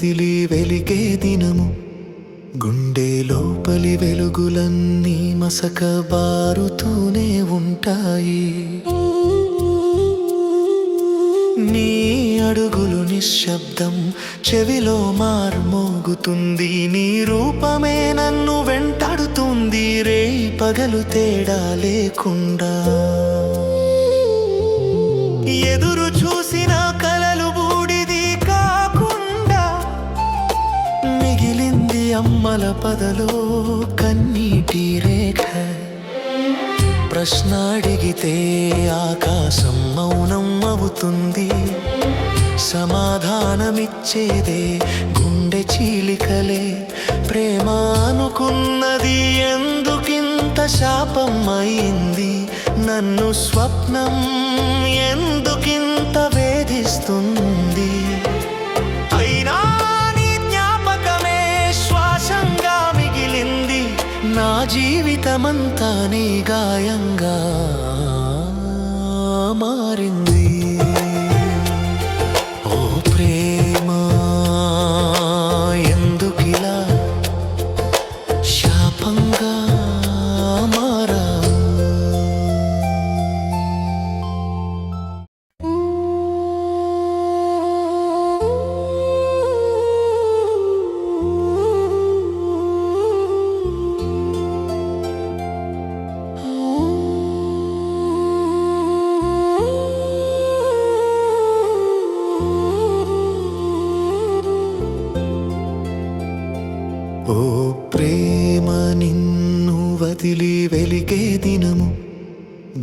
వదిలి వెలిగే దినము. గుండె లోపలి వెలుగులన్నీ మసక బారుతూనే ఉంటాయి. నీ అడుగులు నిశ్శబ్దం చెవిలో మార్మోగుతుంది నీ రూపమే నన్ను వెంటాడుతుంది రే పగలు తేడా లేకుండా. ఎదురు కమ్మల పదలో కన్నీటి రేఖ. ప్రశ్న అడిగితే ఆకాశం మౌనం అవుతుంది. సమాధానమిచ్చేదే గుండె చీలికలే. ప్రేమ అనుకున్నది ఎందుకింత శాపం అయింది నన్ను స్వప్నం ఎందుకింత వేధిస్తుంది? జీవితమంతా నీ గాయంగా మారింది. ఓ ప్రేమ నిన్ను వదిలి వెలిగే దినము.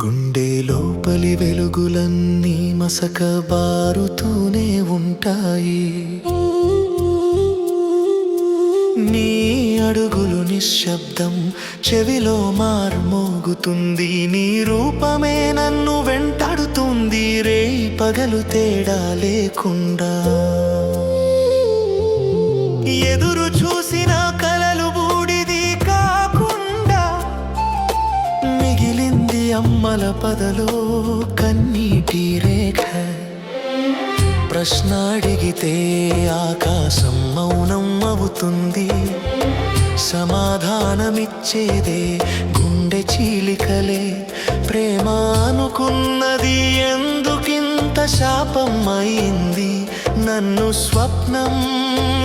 గుండె లోపలి వెలుగులన్నీ మసక బారుతూనే ఉంటాయి. నీ అడుగులు నిశ్శబ్దం చెవిలో మార్మోగుతుంది. నీ రూపమే నన్ను వెంటాడుతుంది. రే పగలు తేడా లేకుండా. అమ్మల పదలో కన్నీటి రేఖ. ప్రశ్న అడిగితే ఆకాశం మౌనం అవుతుంది. సమాధానమిచ్చేదే గుండె చీలికలే. ప్రేమ అనుకున్నది ఎందుకింత శాపం అయింది నన్ను స్వప్నం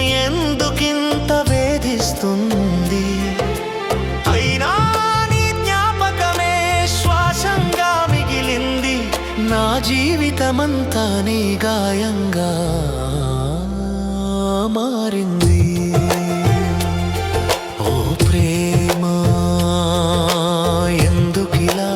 ఎందుకింత వేధిస్తుంది? జీవితమంతా నీ గాయంగా మారింది. ఓ ప్రేమా ఎందుకిలా